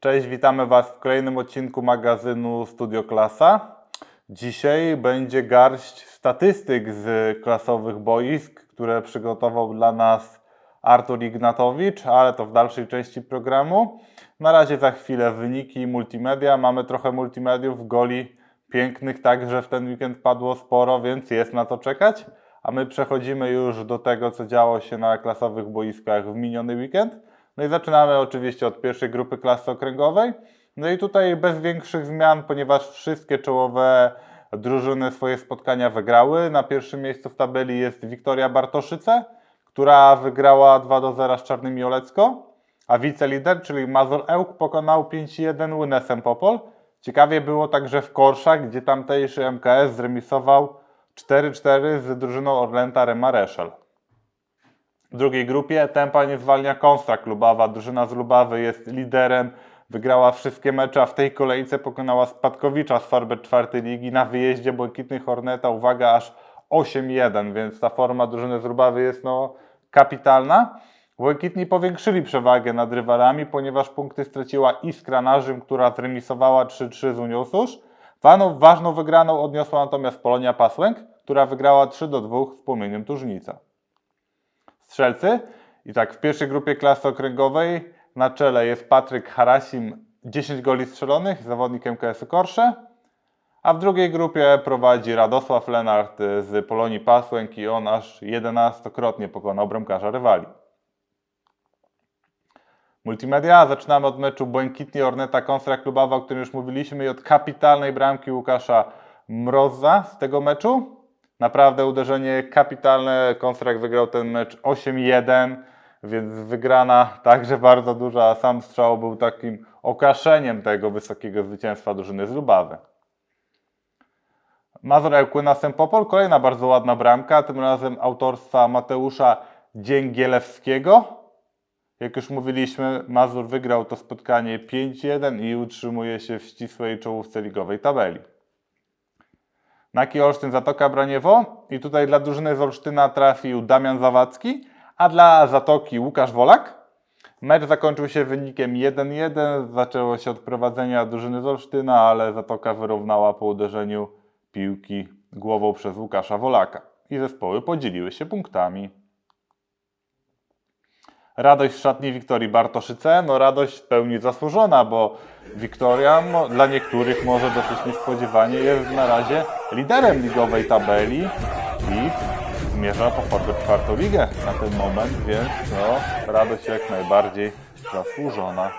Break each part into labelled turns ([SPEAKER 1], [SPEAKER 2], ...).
[SPEAKER 1] Cześć, witamy Was w kolejnym odcinku magazynu Studio Klasa. Dzisiaj będzie garść statystyk z klasowych boisk, które przygotował dla nas Artur Ignatowicz, ale to w dalszej części programu. Na razie za chwilę wyniki multimedia. Mamy trochę multimediów, goli pięknych, także w ten weekend padło sporo, więc jest na to czekać. A my przechodzimy już do tego, co działo się na klasowych boiskach w miniony weekend. No i zaczynamy oczywiście od pierwszej grupy klasy okręgowej. No i tutaj bez większych zmian, ponieważ wszystkie czołowe drużyny swoje spotkania wygrały. Na pierwszym miejscu w tabeli jest Wiktoria Bartoszyce, która wygrała 2 do 0 z Czarnymi Olecko, a wicelider, czyli Mazur Ełk pokonał 5-1 Łynesem Popol. Ciekawie było także w Korszach, gdzie tamtejszy MKS zremisował 4-4 z drużyną Orlęta Remareszal. W drugiej grupie tempa nie zwalnia Konstra Klubawa. Drużyna z Lubawy jest liderem, wygrała wszystkie mecze, a w tej kolejce pokonała Spadkowicza z Forbet czwartej ligi na wyjeździe Błękitnych Horneta, uwaga, aż 8-1, więc ta forma drużyny z Lubawy jest no kapitalna. Błękitni powiększyli przewagę nad rywalami, ponieważ punkty straciła Iskra Narzym, która zremisowała 3-3 z Unią Susz. Ważną, wygraną odniosła natomiast Polonia Pasłęk, która wygrała 3-2 z Płomieniem Tużnica strzelcy. I tak, w pierwszej grupie klasy okręgowej na czele jest Patryk Harasim, 10 goli strzelonych, zawodnik MKS-u Korsze. A w drugiej grupie prowadzi Radosław Lenart z Polonii Pasłęk i on aż 11-krotnie pokonał bramkarza rywali. Multimedia. Zaczynamy od meczu Błękitni Orneta Konstra Klubowa, o którym już mówiliśmy i od kapitalnej bramki Łukasza Mroza z tego meczu. Naprawdę uderzenie kapitalne. Konstrak wygrał ten mecz 8-1, więc wygrana także bardzo duża, a sam strzał był takim okaszeniem tego wysokiego zwycięstwa drużyny z Lubawy. Mazur Ełkłyna Sempopol, kolejna bardzo ładna bramka, tym razem autorstwa Mateusza Dzięgielewskiego. Jak już mówiliśmy, Mazur wygrał to spotkanie 5-1 i utrzymuje się w ścisłej czołówce ligowej tabeli. Naki Olsztyn Zatoka Braniewo i tutaj dla drużyny z Olsztyna trafił Damian Zawadzki, a dla Zatoki Łukasz Wolak. Mecz zakończył się wynikiem 1-1. Zaczęło się od prowadzenia drużyny z Olsztyna, ale Zatoka wyrównała po uderzeniu piłki głową przez Łukasza Wolaka. I zespoły podzieliły się punktami. Radość z szatni Wiktorii Bartoszyce, no radość w pełni zasłużona, bo Wiktoria mo, dla niektórych może dosyć niespodziewanie jest na razie liderem ligowej tabeli i zmierza po Forbet czwartą ligę na ten moment, więc no, radość jak najbardziej zasłużona.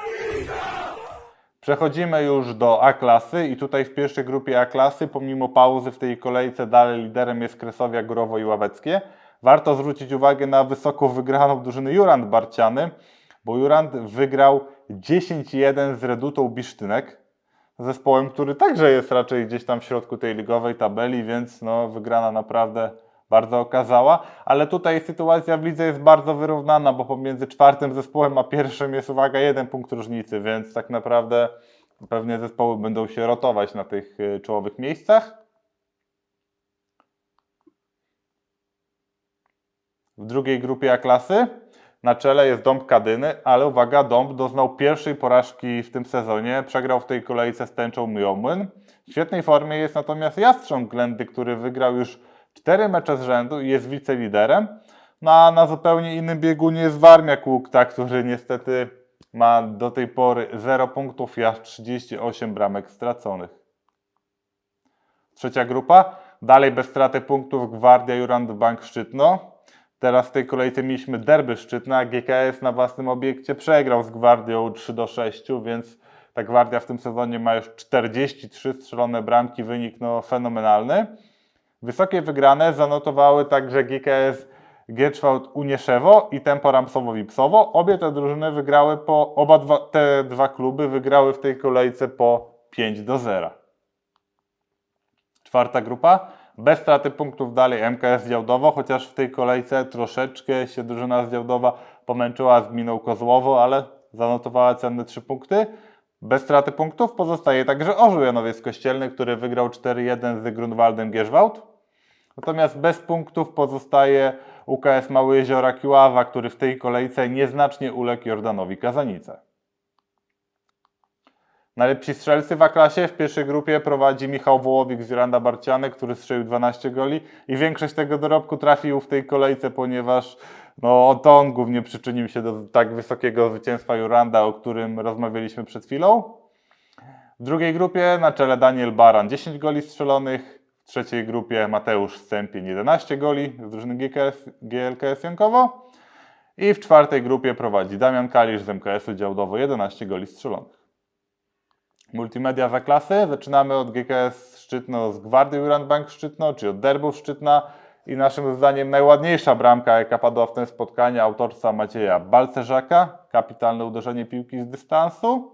[SPEAKER 1] Przechodzimy już do A-klasy i tutaj w pierwszej grupie A-klasy, pomimo pauzy w tej kolejce, dalej liderem jest Kresowia, Górowo i Ławeckie. Warto zwrócić uwagę na wysoką wygraną drużyny Jurand Barciany, bo Jurand wygrał 10-1 z Redutą Bisztynek, zespołem, który także jest raczej gdzieś tam w środku tej ligowej tabeli, więc no, wygrana naprawdę bardzo okazała, ale tutaj sytuacja w lidze jest bardzo wyrównana, bo pomiędzy czwartym zespołem a pierwszym jest, uwaga, jeden punkt różnicy, więc tak naprawdę pewnie zespoły będą się rotować na tych y, czołowych miejscach. W drugiej grupie A-klasy na czele jest Dąb Kadyny, ale uwaga, Dąb doznał pierwszej porażki w tym sezonie. Przegrał w tej kolejce z tęczą Miomłyn. W świetnej formie jest natomiast Jastrząb Glendy, który wygrał już cztery mecze z rzędu i jest wiceliderem. No a na zupełnie innym biegunie jest Warmiak Łukta, który niestety ma do tej pory 0 punktów i aż 38 bramek straconych. Trzecia grupa. Dalej bez straty punktów Gwardia Jurand Bank Szczytno. Teraz w tej kolejce mieliśmy derby Szczytna. GKS na własnym obiekcie przegrał z Gwardią 3 do 6, więc ta Gwardia w tym sezonie ma już 43 strzelone bramki, wynik no, fenomenalny. Wysokie wygrane zanotowały także GKS Gieczwałd Unieszewo i Tempo Ramsowo Wipsowo. Obie te drużyny wygrały po, oba dwa, te dwa kluby wygrały w tej kolejce po 5 do 0. Czwarta grupa. Bez straty punktów dalej MKS Działdowo, chociaż w tej kolejce troszeczkę się drużyna z Działdowa pomęczyła z gminą Kozłowo, ale zanotowała cenne 3 punkty. Bez straty punktów pozostaje także Orzeł Janowiec Kościelny, który wygrał 4-1 z Grunwaldem Gierzwałd. Natomiast bez punktów pozostaje UKS Mały Jeziora Kiława, który w tej kolejce nieznacznie uległ Jordanowi Kazanice. Najlepsi strzelcy w A-klasie w pierwszej grupie prowadzi Michał Wołowik z Juranda Barcianek, który strzelił 12 goli i większość tego dorobku trafił w tej kolejce, ponieważ no, to on głównie przyczynił się do tak wysokiego zwycięstwa Juranda, o którym rozmawialiśmy przed chwilą. W drugiej grupie na czele Daniel Baran 10 goli strzelonych, w trzeciej grupie Mateusz Stępień 11 goli z drużyny GKS, GLKS Jankowo i w czwartej grupie prowadzi Damian Kalisz z MKS-u Działdowo 11 goli strzelonych. Multimedia za klasy. Zaczynamy od GKS Szczytno z Gwardii Jurand Bank Szczytno, czy od Derbów Szczytna i naszym zdaniem najładniejsza bramka, jaka padła w tym spotkaniu, autorstwa Macieja Balcerzaka. Kapitalne uderzenie piłki z dystansu.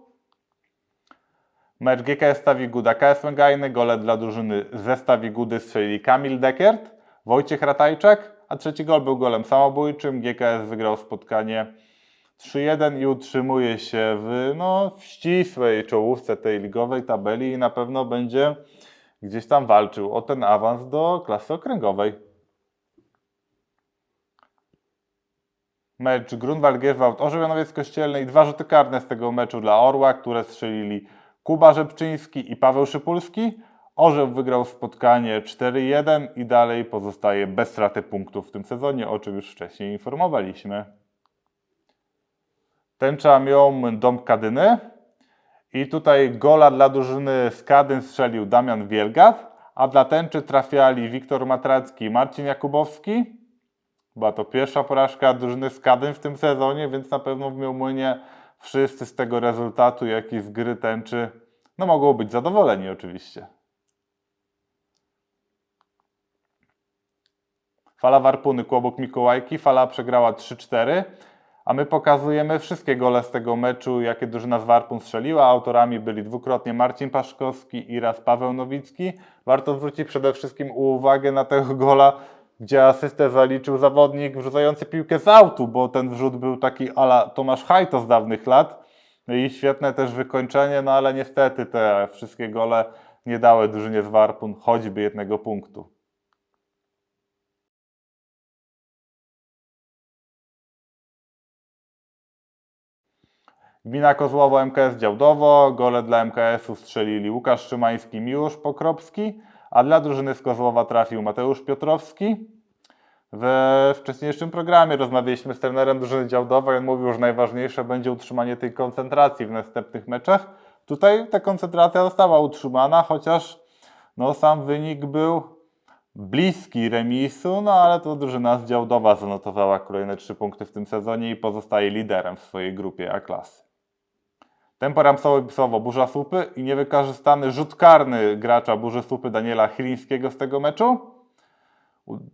[SPEAKER 1] Mecz GKS Stawi Guda KS Męgajny, gole dla drużyny ze Stawi Gudy strzelili Kamil Dekert, Wojciech Ratajczak, a trzeci gol był golem samobójczym. GKS wygrał spotkanie 3-1 i utrzymuje się w, no, w ścisłej czołówce tej ligowej tabeli i na pewno będzie gdzieś tam walczył o ten awans do klasy okręgowej. Mecz Grunwald-Gierwald Orzeł Kościelny i dwa rzuty karne z tego meczu dla Orła, które strzelili Kuba Rzepczyński i Paweł Szypulski. Orzeł wygrał spotkanie 4-1 i dalej pozostaje bez straty punktów w tym sezonie, o czym już wcześniej informowaliśmy. Tęcza miał dom Kadyny i tutaj gola dla drużyny z Kadyn strzelił Damian Wielgat, a dla Tęczy trafiali Wiktor Matracki i Marcin Jakubowski. Była to pierwsza porażka drużyny z Kadyn w tym sezonie, więc na pewno w Miałmłynie wszyscy z tego rezultatu, jak i z gry Tęczy, no mogą być zadowoleni oczywiście. Fala Warpuny, Kłobok Mikołajki, fala przegrała 3-4. A my pokazujemy wszystkie gole z tego meczu, jakie drużyna z Warpun strzeliła. Autorami byli dwukrotnie Marcin Paszkowski i raz Paweł Nowicki. Warto zwrócić przede wszystkim uwagę na tego gola, gdzie asystę zaliczył zawodnik wrzucający piłkę z autu, bo ten wrzut był taki ala Tomasz Hajto z dawnych lat. No I świetne też wykończenie, no ale niestety te wszystkie gole nie dały drużynie z Warpun choćby jednego punktu. Gmina Kozłowo, MKS Działdowo. Gole dla MKS-u strzelili Łukasz Szymański, Miłosz Pokropski, a dla drużyny z Kozłowa trafił Mateusz Piotrowski. We wcześniejszym programie rozmawialiśmy z trenerem drużyny Działdowej. On mówił, że najważniejsze będzie utrzymanie tej koncentracji w następnych meczach. Tutaj ta koncentracja została utrzymana, chociaż no, sam wynik był bliski remisu, no ale to drużyna z Działdowa zanotowała kolejne trzy punkty w tym sezonie i pozostaje liderem w swojej grupie A-klasy. Tempo Ramsowo Burza Słupy i niewykorzystany rzut karny gracza Burzy Słupy Daniela Chylińskiego z tego meczu.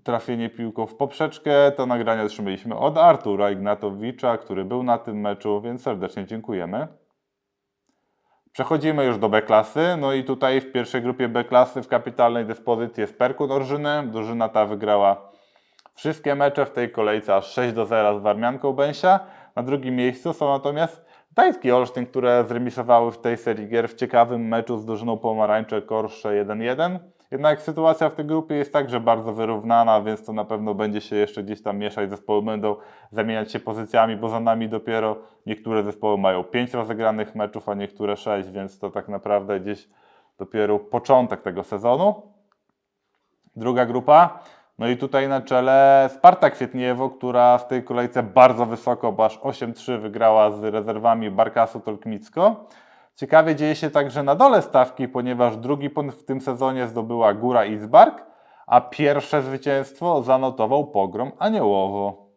[SPEAKER 1] Trafienie piłką w poprzeczkę. To nagranie otrzymaliśmy od Artura Ignatowicza, który był na tym meczu, więc serdecznie dziękujemy. Przechodzimy już do B-klasy. No i tutaj w pierwszej grupie B-klasy w kapitalnej dyspozycji jest Perkun Orżyny. Drużyna ta wygrała wszystkie mecze w tej kolejce aż 6 do 0 z Warmianką Bęsia. Na drugim miejscu są natomiast Tajski Olsztyn, które zremisowały w tej serii gier w ciekawym meczu z drużyną Pomarańcze Korsze 1-1. Jednak sytuacja w tej grupie jest także bardzo wyrównana, więc to na pewno będzie się jeszcze gdzieś tam mieszać. Zespoły będą zamieniać się pozycjami, bo za nami dopiero niektóre zespoły mają 5 rozegranych meczów, a niektóre 6, więc to tak naprawdę gdzieś dopiero początek tego sezonu. Druga grupa no i tutaj na czele Sparta Kwietniewo, która w tej kolejce bardzo wysoko, bo aż 8-3 wygrała z rezerwami Barkasu Tolkmicko. Ciekawie dzieje się także na dole stawki, ponieważ drugi punkt w tym sezonie zdobyła Góra Izbark, a pierwsze zwycięstwo zanotował Pogrom Aniołowo.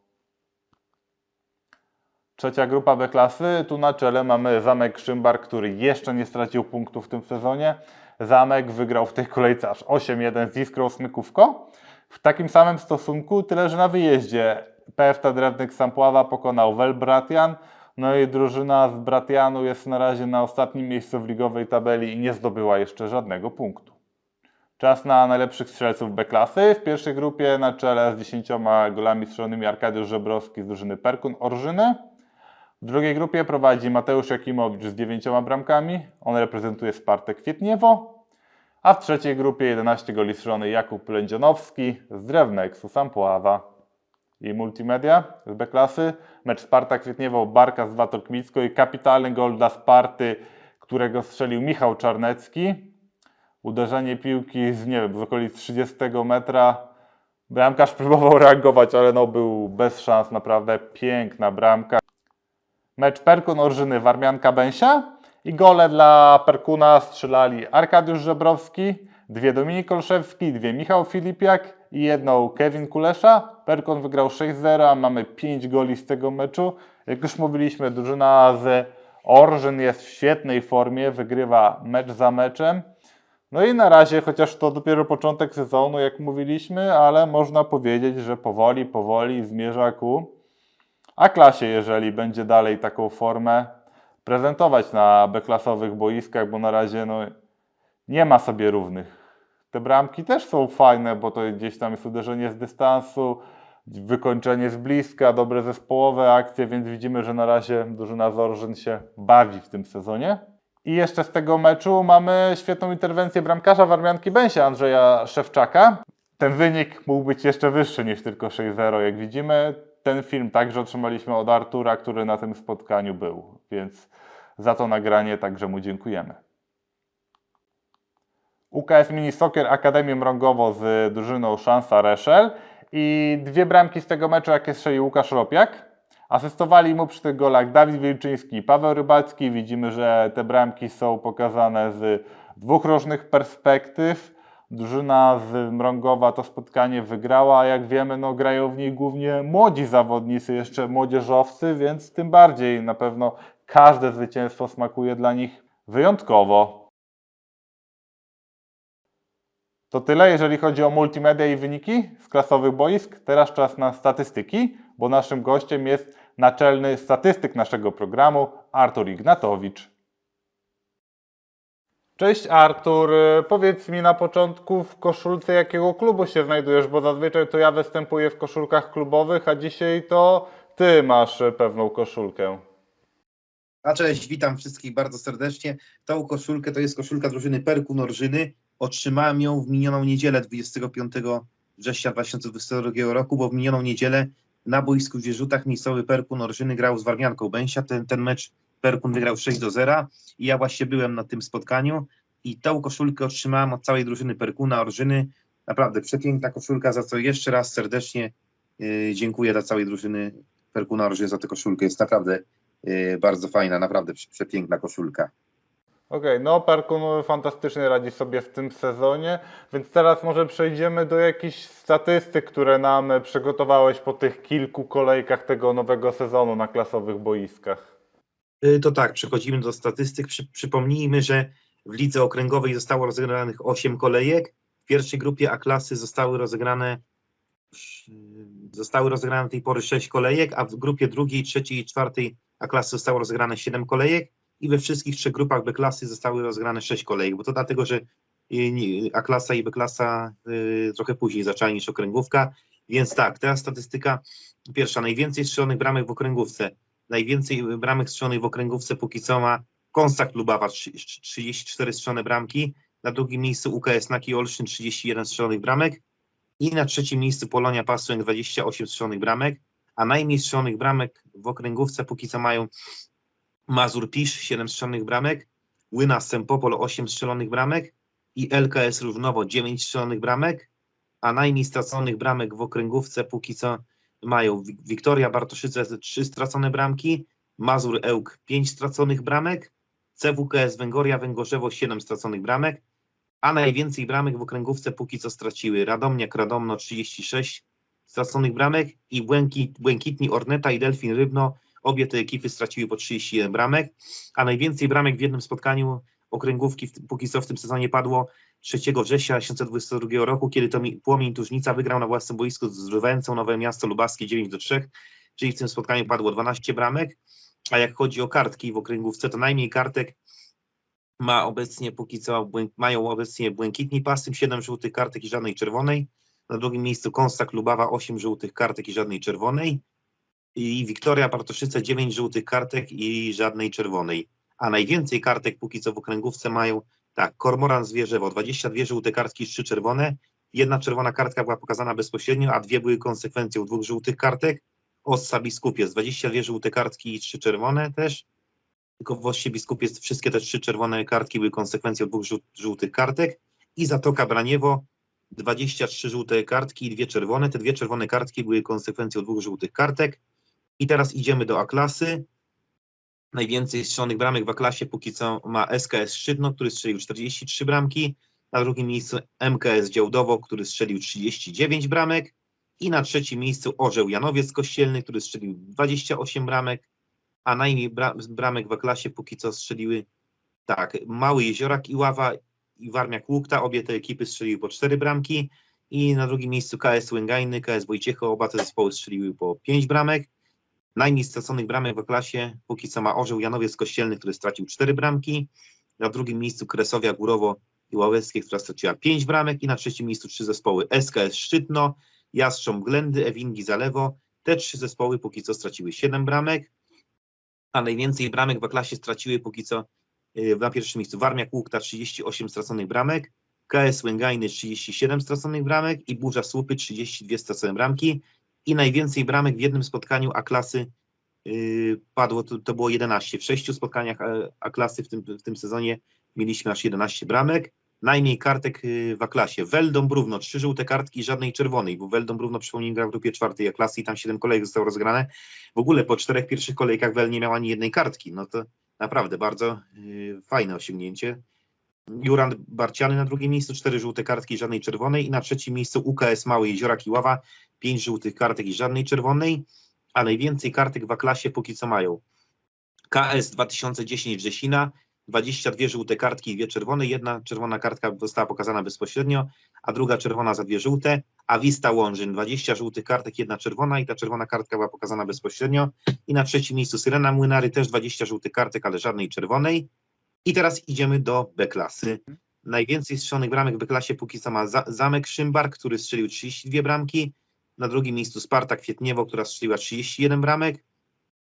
[SPEAKER 1] Trzecia grupa B klasy, tu na czele mamy Zamek Szymbar, który jeszcze nie stracił punktów w tym sezonie. Zamek wygrał w tej kolejce aż 8-1 z Iskrą Smykówko w takim samym stosunku, tyle że na wyjeździe PFT Drewnik Sampława pokonał Welbratian, no i drużyna z Bratianu jest na razie na ostatnim miejscu w ligowej tabeli i nie zdobyła jeszcze żadnego punktu. Czas na najlepszych strzelców B-klasy. W pierwszej grupie na czele z 10 golami strzelonymi Arkadiusz Żebrowski z drużyny Perkun Orżyny. W drugiej grupie prowadzi Mateusz Jakimowicz z dziewięcioma bramkami. On reprezentuje Spartek Kwietniewo. A w trzeciej grupie 11 goli strzelony Jakub Lędzionowski z Drewneksu Sampława. I multimedia z B-klasy. Mecz Sparta Kwietniewo, Barka z Watokmicko i kapitalny gol dla Sparty, którego strzelił Michał Czarnecki. Uderzenie piłki z, nie wiem, z okolic 30 metra. Bramkarz próbował reagować, ale no był bez szans, naprawdę piękna bramka. Mecz Perkun Orżyny Warmianka Bęsia i gole dla Perkuna strzelali Arkadiusz Żebrowski, dwie Dominik Olszewski, dwie Michał Filipiak i jedną Kevin Kulesza. Perkun wygrał 6-0, a mamy 5 goli z tego meczu. Jak już mówiliśmy, drużyna z Orżyn jest w świetnej formie, wygrywa mecz za meczem. No i na razie, chociaż to dopiero początek sezonu, jak mówiliśmy, ale można powiedzieć, że powoli, powoli zmierza ku a klasie, jeżeli będzie dalej taką formę prezentować na B-klasowych boiskach, bo na razie no, nie ma sobie równych. Te bramki też są fajne, bo to gdzieś tam jest uderzenie z dystansu, wykończenie z bliska, dobre zespołowe akcje, więc widzimy, że na razie drużyna Zorzyn się bawi w tym sezonie. I jeszcze z tego meczu mamy świetną interwencję bramkarza Warmianki Bęsia, Andrzeja Szewczaka. Ten wynik mógł być jeszcze wyższy niż tylko 6-0, jak widzimy. Ten film także otrzymaliśmy od Artura, który na tym spotkaniu był, więc za to nagranie także mu dziękujemy. UKS Mini Soccer Akademię Mrągowo z drużyną Szansa Reszel i dwie bramki z tego meczu, jakie strzelił Łukasz Ropiak. Asystowali mu przy tych golach Dawid Wilczyński i Paweł Rybacki. Widzimy, że te bramki są pokazane z dwóch różnych perspektyw. Drużyna z Mrągowa to spotkanie wygrała, a jak wiemy, no, grają w niej głównie młodzi zawodnicy, jeszcze młodzieżowcy, więc tym bardziej na pewno każde zwycięstwo smakuje dla nich wyjątkowo. To tyle, jeżeli chodzi o multimedia i wyniki z klasowych boisk. Teraz czas na statystyki, bo naszym gościem jest naczelny statystyk naszego programu, Artur Ignatowicz. Cześć Artur, powiedz mi na początku w koszulce jakiego klubu się znajdujesz, bo zazwyczaj to ja występuję w koszulkach klubowych, a dzisiaj to ty masz pewną koszulkę.
[SPEAKER 2] A cześć, witam wszystkich bardzo serdecznie. Tą koszulkę to jest koszulka drużyny Perku Norżyny. Otrzymałem ją w minioną niedzielę 25 września 2022 roku, bo w minioną niedzielę na boisku w Wierzutach miejscowy Perku Norżyny grał z Warmianką Bęsia. Ten, ten mecz Perkun wygrał 6 do 0 i ja właśnie byłem na tym spotkaniu i tą koszulkę otrzymałem od całej drużyny Perkuna Orżyny. Naprawdę przepiękna koszulka, za co jeszcze raz serdecznie yy, dziękuję dla całej drużyny Perkuna Orżyny za tę koszulkę. Jest naprawdę yy, bardzo fajna, naprawdę prze- przepiękna koszulka.
[SPEAKER 1] Okej, no Perkun fantastycznie radzi sobie w tym sezonie, więc teraz może przejdziemy do jakichś statystyk, które nam przygotowałeś po tych kilku kolejkach tego nowego sezonu na klasowych boiskach.
[SPEAKER 2] Y, To tak, przechodzimy do statystyk. Przy, przypomnijmy, że w lidze okręgowej zostało rozegranych 8 kolejek. W pierwszej grupie A klasy zostały rozegrane y, zostały rozegrane do tej pory 6 kolejek, a w grupie drugiej, trzeciej i czwartej A klasy zostało rozegrane 7 kolejek i we wszystkich trzech grupach B klasy zostały rozegrane 6 kolejek, bo to dlatego, że y, A klasa i B klasa trochę później zaczęła niż okręgówka. Więc tak, teraz statystyka pierwsza. Najwięcej strzelonych bramek w okręgówce najwięcej bramek strzelonych w okręgówce póki co ma Konstakt Lubawa, trzy- 34 strzelone bramki, na drugim miejscu UKS Naki Olsztyn, 31 strzelonych bramek. I na trzecim miejscu Polonia Pasłęk, 28 strzelonych bramek, a najmniej strzelonych bramek w okręgówce póki co mają Mazur Pisz, 7 strzelonych bramek, Łyna Sempopol, 8 strzelonych bramek. I LKS Równowo, 9 strzelonych bramek, a najmniej straconych bramek w okręgówce póki co mają Wik- Wiktoria Bartoszyce 3 stracone bramki, Mazur Ełk 5 straconych bramek, CWKS Węgoria Węgorzewo 7 straconych bramek, a najwięcej bramek w okręgówce póki co straciły Radomniak Radomno 36 straconych bramek i Błękit, Błękitni Orneta i Delfin Rybno, obie te ekipy straciły po 31 bramek, a najwięcej bramek w jednym spotkaniu okręgówki póki co w tym sezonie padło 3 września 2022 roku, kiedy to mi- Płomień Tużnica wygrał na własnym boisku z Rwęcą Nowe Miasto Lubaskie 9 do 3, czyli w tym spotkaniu padło 12 bramek, a jak chodzi o kartki w okręgówce, to najmniej kartek ma obecnie póki co, mają obecnie Błękitni Pasym 7 żółtych kartek i żadnej czerwonej, na drugim miejscu Konstak Lubawa 8 żółtych kartek i żadnej czerwonej, i Wiktoria Bartoszyce 9 żółtych kartek i żadnej czerwonej. A najwięcej kartek póki co w okręgówce mają tak, Kormoran Zwierzewo 22 żółte kartki, 3 czerwone. Jedna czerwona kartka była pokazana bezpośrednio, a dwie były konsekwencją dwóch żółtych kartek. Ossa Biskupiec 22 żółte kartki i 3 czerwone też. Tylko w Ossie Biskupiec wszystkie te trzy czerwone kartki były konsekwencją dwóch żół- żółtych kartek. I Zatoka Braniewo 23 żółte kartki i dwie czerwone. Te dwie czerwone kartki były konsekwencją dwóch żółtych kartek. I teraz idziemy do A-klasy. Najwięcej strzelonych bramek w A-klasie póki co ma SKS Szczytno, który strzelił 43 bramki. Na drugim miejscu MKS Działdowo, który strzelił 39 bramek. I na trzecim miejscu Orzeł Janowiec Kościelny, który strzelił 28 bramek. A najmniej bra bramek w A-klasie póki co strzeliły tak, Mały Jeziorak i Ława i Warmiak Łukta. Obie te ekipy strzeliły po 4 bramki. I na drugim miejscu KS Łęgajny, KS Wojciecho. Oba te zespoły strzeliły po 5 bramek. Najmniej straconych bramek w klasie póki co ma Orzeł Janowiec Kościelny, który stracił 4 bramki. Na drugim miejscu Kresowia Górowo i Ławeckie, która straciła 5 bramek. I na trzecim miejscu trzy zespoły SKS Szczytno, Jastrząb Glendy, Ewingi Zalewo. Te trzy zespoły póki co straciły 7 bramek. A najwięcej bramek w klasie straciły póki co yy, na pierwszym miejscu Warmiak Łukta 38 straconych bramek. KS Łęgajny 37 straconych bramek i Burza Słupy 32 stracone bramki i najwięcej bramek w jednym spotkaniu A-klasy yy, padło, to, to było 11. W sześciu spotkaniach e, A-klasy w tym, w tym sezonie mieliśmy aż 11 bramek. Najmniej kartek yy, w A-klasie. Weldon Brówno, trzy żółte kartki żadnej czerwonej, bo Weldon Brówno, przypomnij, gra w grupie czwartej A-klasy i tam 7 kolejek zostało rozegrane. W ogóle po czterech pierwszych kolejkach Wel nie miał ani jednej kartki. No to naprawdę bardzo yy, fajne osiągnięcie. Jurand Barciany na drugim miejscu, cztery żółte kartki żadnej czerwonej i na trzecim miejscu UKS Mały Jeziorak i Ława, pięć żółtych kartek i żadnej czerwonej, a najwięcej kartek w A-klasie póki co mają KS 2010 Rzesina, 22 żółte kartki i dwie czerwone, jedna czerwona kartka została pokazana bezpośrednio, a druga czerwona za dwie żółte, a Wista Łążyn 20 żółtych kartek, jedna czerwona i ta czerwona kartka była pokazana bezpośrednio i na trzecim miejscu Syrena Młynary też 20 żółtych kartek, ale żadnej czerwonej. I teraz idziemy do B-klasy. Najwięcej strzelonych bramek w B-klasie póki co ma Za- Zamek Szymbar, który strzelił 32 bramki. Na drugim miejscu Sparta Kwietniewo, która strzeliła 31 bramek.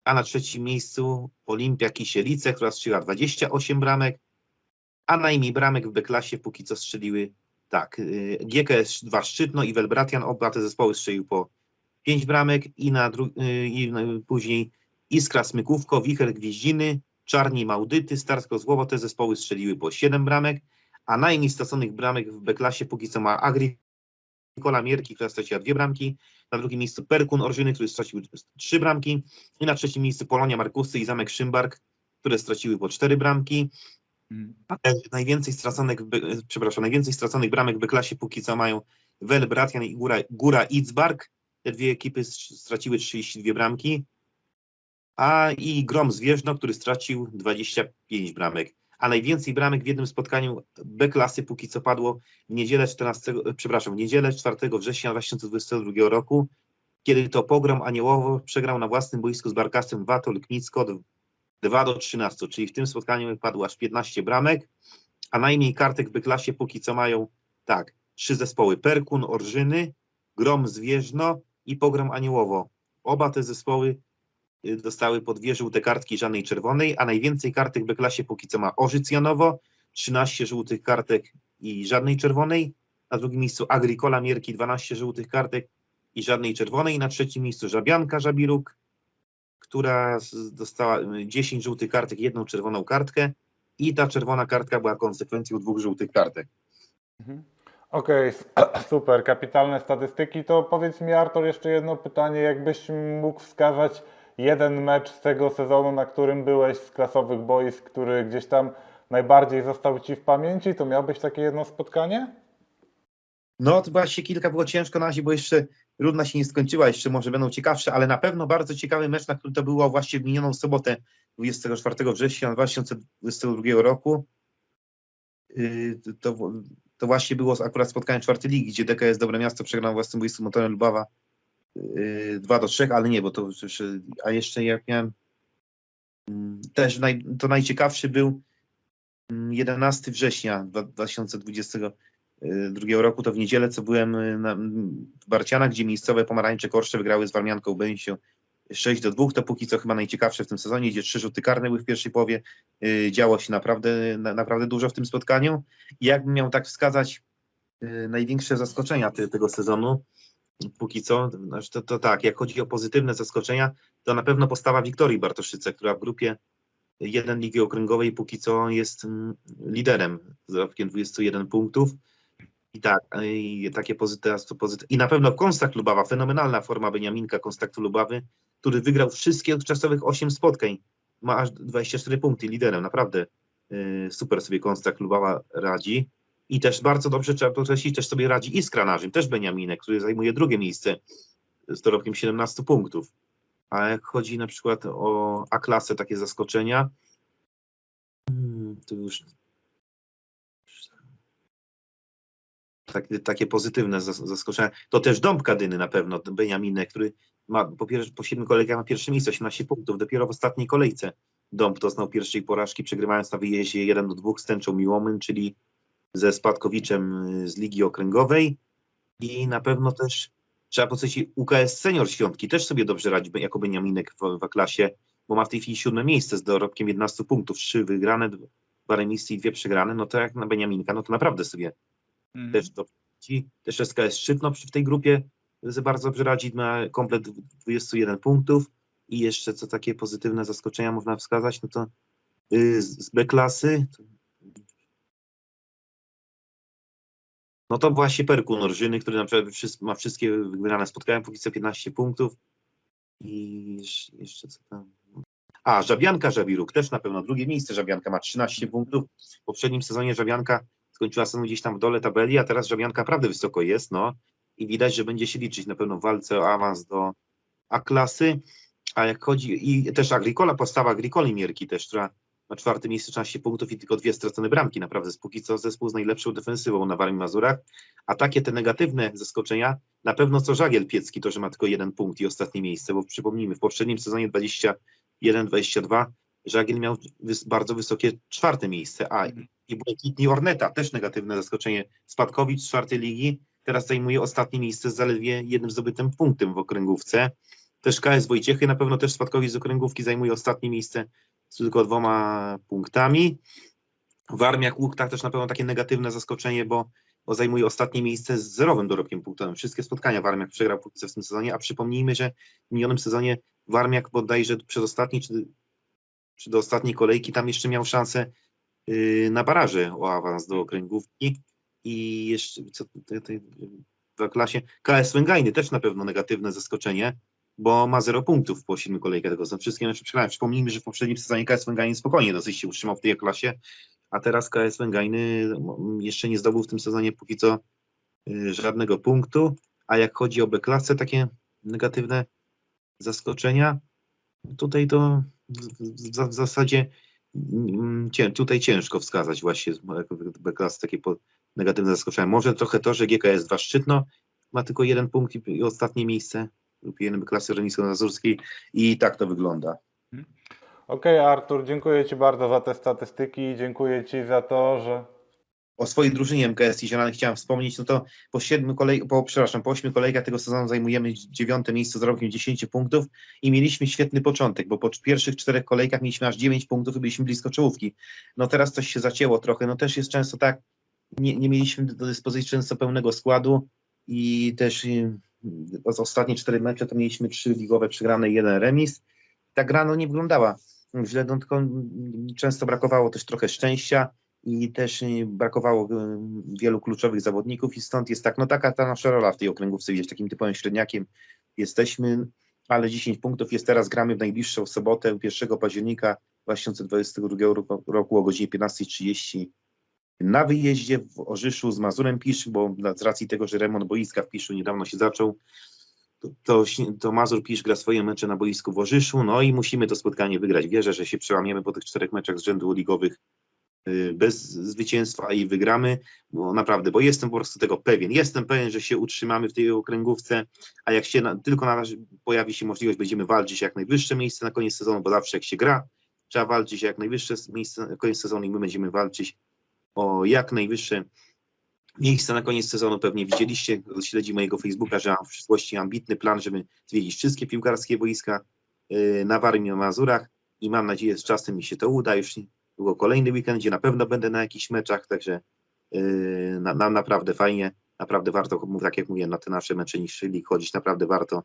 [SPEAKER 2] A na trzecim miejscu Olimpia Kisielice, która strzeliła 28 bramek. A najmniej bramek w B-klasie póki co strzeliły tak, y, GKS 2 Szczytno i Welbratian, oba te zespoły strzeliły po 5 bramek i, na y, i no, później Iskra Smykówko, Wicher Gwieździny, Czarni Małdyty, Starsko Złowo, te zespoły strzeliły po 7 bramek, a najmniej straconych bramek w B-klasie póki co ma Agrikola Mierki, która straciła dwie bramki, na drugim miejscu Perkun Orżyny, który stracił trzy bramki i na trzecim miejscu Polonia Markusy i Zamek Szymbark, które straciły po cztery bramki. E, Najwięcej straconych, e, przepraszam, najwięcej straconych bramek w B-klasie póki co mają Wel Bratian i Góra, Góra Itzbark. Te dwie ekipy straciły 32 bramki a i Grom Zwierzno, który stracił 25 bramek. A najwięcej bramek w jednym spotkaniu B klasy póki co padło w niedzielę 14, e, przepraszam, w niedzielę 4 września 2022 roku, kiedy to Pogrom Aniołowo przegrał na własnym boisku z Barkasem Wato Lknicko 2 do 13, czyli w tym spotkaniu padło aż 15 bramek, a najmniej kartek w B klasie póki co mają tak, trzy zespoły Perkun, Orżyny, Grom Zwierzno i Pogrom Aniołowo. Oba te zespoły dostały po dwie żółte kartki, żadnej czerwonej, a najwięcej kartek w B-klasie póki co ma Orzyc Janowo, 13 żółtych kartek i żadnej czerwonej, na drugim miejscu Agrikola Mierki, 12 żółtych kartek i żadnej czerwonej, na trzecim miejscu Żabianka Żabiruk, która dostała y, 10 żółtych kartek, jedną czerwoną kartkę i ta czerwona kartka była konsekwencją dwóch żółtych kartek.
[SPEAKER 1] Okej, s- super, kapitalne statystyki. To powiedz mi, Artur, jeszcze jedno pytanie. Jakbyś mógł wskazać jeden mecz z tego sezonu, na którym byłeś z klasowych boisk, który gdzieś tam najbardziej został Ci w pamięci, to miałbyś takie jedno spotkanie?
[SPEAKER 2] No, to właśnie kilka było ciężko na razie, bo jeszcze runda się nie skończyła, jeszcze może będą ciekawsze, ale na pewno bardzo ciekawy mecz, na który to było właśnie w minioną sobotę, 24 września 2022 roku. Yy, To, to właśnie było akurat spotkanie czwartej ligi, gdzie DKS Dobre Miasto przegrał własnym boisku Motorem Lubawa 2 do 3, ale nie, bo to a jeszcze jak miałem mm, też naj, to najciekawszy był mm, 11 września 2022 drugiego roku, to w niedzielę, co byłem y, na, w Barcianach, gdzie miejscowe pomarańcze Korsze wygrały z Warmianką Bęsią 6 do 2 to póki co chyba najciekawsze w tym sezonie, gdzie trzy rzuty karne były w pierwszej połowie. Y, Działo się naprawdę, na, naprawdę dużo w tym spotkaniu. I jakbym miał tak wskazać y, największe zaskoczenia te, tego sezonu, póki co, znaczy to, to tak, jak chodzi o pozytywne zaskoczenia, to na pewno postawa Wiktorii Bartoszyce, która w grupie jeden Ligi Okręgowej póki co jest mm, liderem z zarobkiem 21 punktów. I tak, i takie pozytywy, pozytyw. I na pewno Konstak Lubawa, fenomenalna forma Beniaminka Konstaktu Lubawy, który wygrał wszystkie dotychczasowych 8 spotkań. Ma aż 24 punkty liderem, naprawdę y, super sobie Konstak Lubawa radzi. I też bardzo dobrze trzeba podkreślić, też sobie radzi Iskra Narzym, też Beniaminek, który zajmuje drugie miejsce z dorobkiem 17 punktów. A jak chodzi na przykład o A-klasę, takie zaskoczenia, hmm, to już takie, takie pozytywne zas- zaskoczenia. To też Dąb Kadyny na pewno, Beniaminek, który ma po, pier- po siedmiu kolegach ma pierwsze miejsce, 18 punktów. Dopiero w ostatniej kolejce Dąb doznał pierwszej porażki, przegrywając na wyjeździe 1 do 2 z Tęczą Miłomyn, czyli ze Spadkowiczem y, z Ligi Okręgowej. I na pewno też trzeba powiedzieć UKS Senior Świątki też sobie dobrze radzi jako Beniaminek w, w klasie, bo ma w tej chwili siódme miejsce z dorobkiem 11 punktów, trzy wygrane, dwa remisy i dwie przegrane, no to jak na Beniaminka, no to naprawdę sobie
[SPEAKER 1] Mhm.
[SPEAKER 2] też dobrze radzi. Też SKS Szczytno przy- w tej grupie bardzo dobrze radzi, ma komplet 21 punktów i jeszcze co takie pozytywne zaskoczenia można wskazać, no to y, z B klasy no to właśnie Perku Norżyny, który na przykład ma wszystkie wygrane spotkania, póki co 15 punktów. I jeszcze, co tam? A, Żabianka Żabiruk, też na pewno drugie miejsce. Żabianka ma 13 punktów. W poprzednim sezonie Żabianka skończyła sezon gdzieś tam w dole tabeli, a teraz Żabianka naprawdę wysoko jest, no. I widać, że będzie się liczyć na pewno w walce o awans do A-klasy, a jak chodzi, i też Agricola, postawa Agricoli Mierki też, która ma czwarte miejsce, 13 punktów i tylko dwie stracone bramki, naprawdę póki co zespół z najlepszą defensywą na Warmii Mazurach, a takie te negatywne zaskoczenia, na pewno co Żagiel Piecki, to, że ma tylko jeden punkt i ostatnie miejsce, bo przypomnijmy, w poprzednim sezonie 21-22 Żagiel miał wys- bardzo wysokie czwarte miejsce, a i Błękitni Orneta, też negatywne zaskoczenie. Spadkowicz czwartej ligi, teraz zajmuje ostatnie miejsce z zaledwie jednym zdobytym punktem w okręgówce. Też KS Wojciechy, na pewno też Spadkowicz z okręgówki zajmuje ostatnie miejsce z tylko dwoma punktami. Warmiak Łukta też na pewno takie negatywne zaskoczenie, bo, zajmuje ostatnie miejsce z zerowym dorobkiem punktowym. Wszystkie spotkania Warmiak przegrał póki co w tym sezonie, a przypomnijmy, że w minionym sezonie Warmiak bodajże przez ostatni czy, czy do ostatniej kolejki tam jeszcze miał szansę yy, na baraże o awans do okręgówki i jeszcze co tutaj tutaj w klasie KS Węgajny też na pewno negatywne zaskoczenie, bo ma 0 punktów po 7 kolejkach tego są wszystkie mecze przegrane. Przypomnijmy, że w poprzednim sezonie KS Węgajny spokojnie dosyć się utrzymał w tej klasie, a teraz KS Węgajny mm, jeszcze nie zdobył w tym sezonie póki co yy, żadnego punktu, a jak chodzi o B-klasę, takie negatywne zaskoczenia, tutaj to w, zasadzie mm, tutaj ciężko wskazać właśnie B-klasy takie negatywne zaskoczenia. Może trochę to, że GKS 2 Szczytno ma tylko jeden punkt i ostatnie miejsce lub jeden klasy remisko-mazurskiej i tak to wygląda.
[SPEAKER 1] Okej, Artur, dziękuję Ci bardzo za te statystyki. Dziękuję Ci za to, że.
[SPEAKER 2] O swojej drużynie MKS i Zielony chciałem wspomnieć, no to po siedmiu kolej, po, przepraszam, po ośmiu kolejkach tego sezonu zajmujemy dziewiąte miejsce z rokiem 10 punktów i mieliśmy świetny początek, bo po pierwszych czterech kolejkach mieliśmy aż 9 punktów i byliśmy blisko czołówki. No teraz coś się zacięło trochę, no też jest często tak, nie, nie mieliśmy do dyspozycji często pełnego składu i też z ostatnie cztery mecze to mieliśmy trzy ligowe przegrane i jeden remis. Ta gra no nie wyglądała źle, no tylko często brakowało też trochę szczęścia i też brakowało y, wielu kluczowych zawodników i stąd jest tak, no taka ta nasza rola w tej okręgówce, jest takim typowym średniakiem jesteśmy, ale 10 punktów jest teraz, gramy w najbliższą sobotę, 1 października 2022 roku, roku o godzinie 15.30 na wyjeździe w Orzyszu z Mazurem Pisz, bo z racji tego, że remont boiska w Piszu niedawno się zaczął, to, to Mazur Pisz gra swoje mecze na boisku w Orzyszu, no i musimy to spotkanie wygrać. Wierzę, że się przełamiemy po tych czterech meczach z rzędu ligowych y, bez zwycięstwa i wygramy, bo naprawdę, bo jestem po prostu tego pewien. Jestem pewien, że się utrzymamy w tej okręgówce, a jak się na, tylko na razie pojawi się możliwość, będziemy walczyć jak najwyższe miejsce na koniec sezonu, bo zawsze jak się gra, trzeba walczyć jak najwyższe miejsce na koniec sezonu i my będziemy walczyć o jak najwyższe miejsca na koniec sezonu. Pewnie widzieliście, śledzi mojego Facebooka, że mam w przyszłości ambitny plan, żeby zwiedzić wszystkie piłkarskie boiska y, na Warmii i Mazurach i mam nadzieję, że z czasem mi się to uda. Już było kolejny weekend, gdzie na pewno będę na jakichś meczach, także y, na, na, naprawdę fajnie, naprawdę warto, tak jak mówię, na te nasze mecze niższych lig chodzić, naprawdę warto,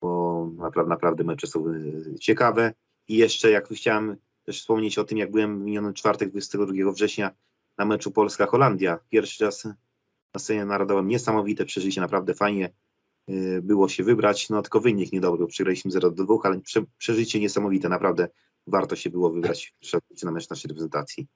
[SPEAKER 2] bo naprawdę, naprawdę mecze są y, ciekawe. I jeszcze jak chciałem też wspomnieć o tym, jak byłem w miniony czwartek 22 września na meczu Polska-Holandia. Pierwszy raz na scenie narodowym, niesamowite przeżycie, naprawdę fajnie y, było się wybrać, no tylko wynik niedobry, bo przegraliśmy 0 do 2, ale prze, przeżycie niesamowite, naprawdę warto się było wybrać na mecz naszej reprezentacji.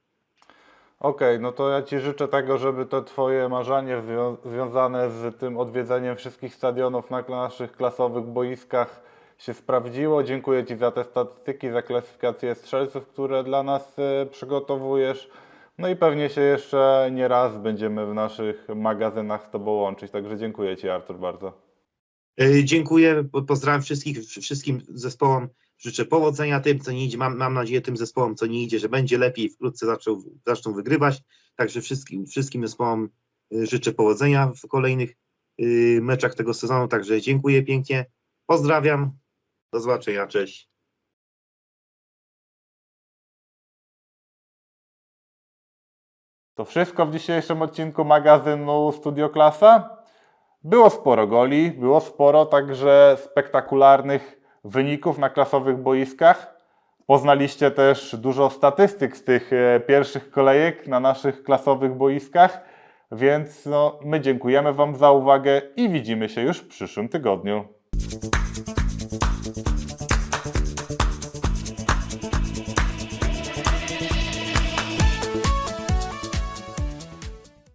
[SPEAKER 1] Okej, no to ja Ci życzę tego, żeby to Twoje marzenie zwią- związane z tym odwiedzeniem wszystkich stadionów na naszych klasowych boiskach się sprawdziło. Dziękuję Ci za te statystyki, za klasyfikację strzelców, które dla nas e, przygotowujesz. No i pewnie się jeszcze nie raz będziemy w naszych magazynach z Tobą łączyć. Także dziękuję Ci, Artur, bardzo.
[SPEAKER 2] Y, Dziękuję, po- pozdrawiam wszystkich, wszystkim zespołom. Życzę powodzenia tym, co nie idzie. Mam, mam nadzieję tym zespołom, co nie idzie, że będzie lepiej, wkrótce zaczną, zaczną wygrywać. Także wszystkim, wszystkim zespołom y, życzę powodzenia w kolejnych y, meczach tego sezonu. Także dziękuję pięknie. Pozdrawiam. Do zobaczenia. Cześć.
[SPEAKER 1] To wszystko w dzisiejszym odcinku magazynu Studio Klasa. Było sporo goli, było sporo także spektakularnych wyników na klasowych boiskach. Poznaliście też dużo statystyk z tych e, pierwszych kolejek na naszych klasowych boiskach, więc no, my dziękujemy Wam za uwagę i widzimy się już w przyszłym tygodniu.